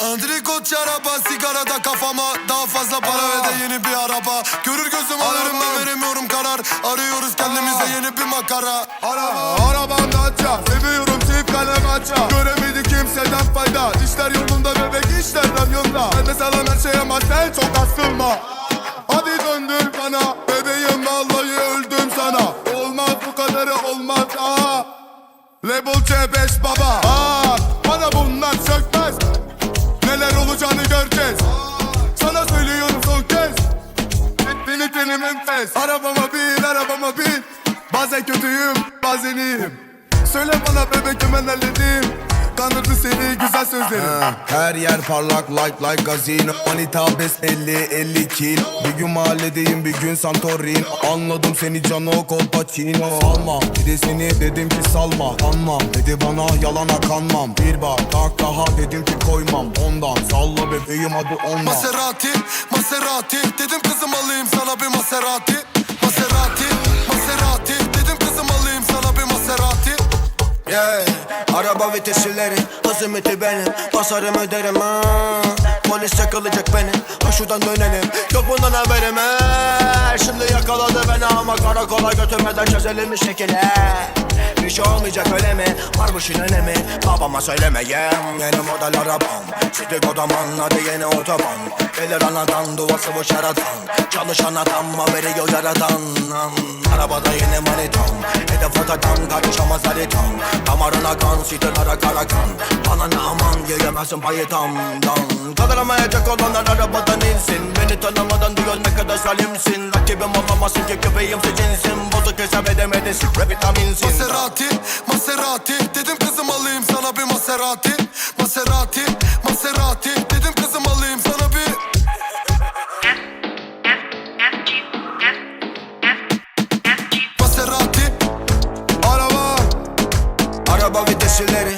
Andrikot araba sigarada kafama. Daha fazla para ve de yeni bir araba. Görür gözüm alırım ben veremiyorum karar. Arıyoruz kendimize yeni bir makara. Araba, arabam Dacia Seviyorum çift kalem aça Göremedi kimseden fayda. İşler yolunda bebek işler yolunda Ben de salam her şey ama sen çok asılma Hadi döndür bana Bebeğim vallahi öldüm sana. Olmaz bu kadarı olmaz. Aa Label C5 baba. Aa, Bana bunlar sökmez. Neler olacağını göreceğiz. Sana söylüyorum son kez. Beni tenim enfes. Arabama bin arabama bin. Bazen kötüyüm bazen iyiyim. Söyle bana bebek hemen halledeyim Kandırdı seni güzel sözlerim Her yer parlak like like gazino Manita besbelli 50 kil Bir gün mahalledeyim bir gün Santorin. Anladım seni cano Colpacino Salma dedi seni dedim ki salma Kanma dedi bana yalana kanmam Bir bak tak daha dedim ki koymam. Ondan salla bebeğim adı ondan. Maserati, Maserati. Dedim kızım alayım sana bir Maserati, Maserati Araba vitesileri azimeti benim. Basarım öderim ha. Polis yakalayacak beni. Ha şuradan dönelim. Yok bundan haberim he Şimdi yakaladı beni ama karakola götürmeden çözelim bir şekilde Bir şey olmayacak öyle mi? Var bu işin önemi. Babama söylemeyeyim Yeni model arabam. City kodaman hadi yeni otoban. Gelir anadan duvası bu şaradan Çalışan adam haberi yok yaradan. Arabada yeni manitam. Hedef odadan karışamaz haritam. Damarına kan sitelere kara kan Bana ne aman yiyemezsin payı tamdan Kaldıramayacak olanlar arabadan insin. Beni tanımadan diyor ne kadar salimsin. Rakibim olamazsın ki köpeğim seçinsin Bozuk hesap edemedin vitaminsin Maserati, Maserati Maserati. Dedim kızım alayım sana bir Maserati. Maserati Maserati. Dedim kızım alayım sana bir. Maserati. Araba. Araba vitesileri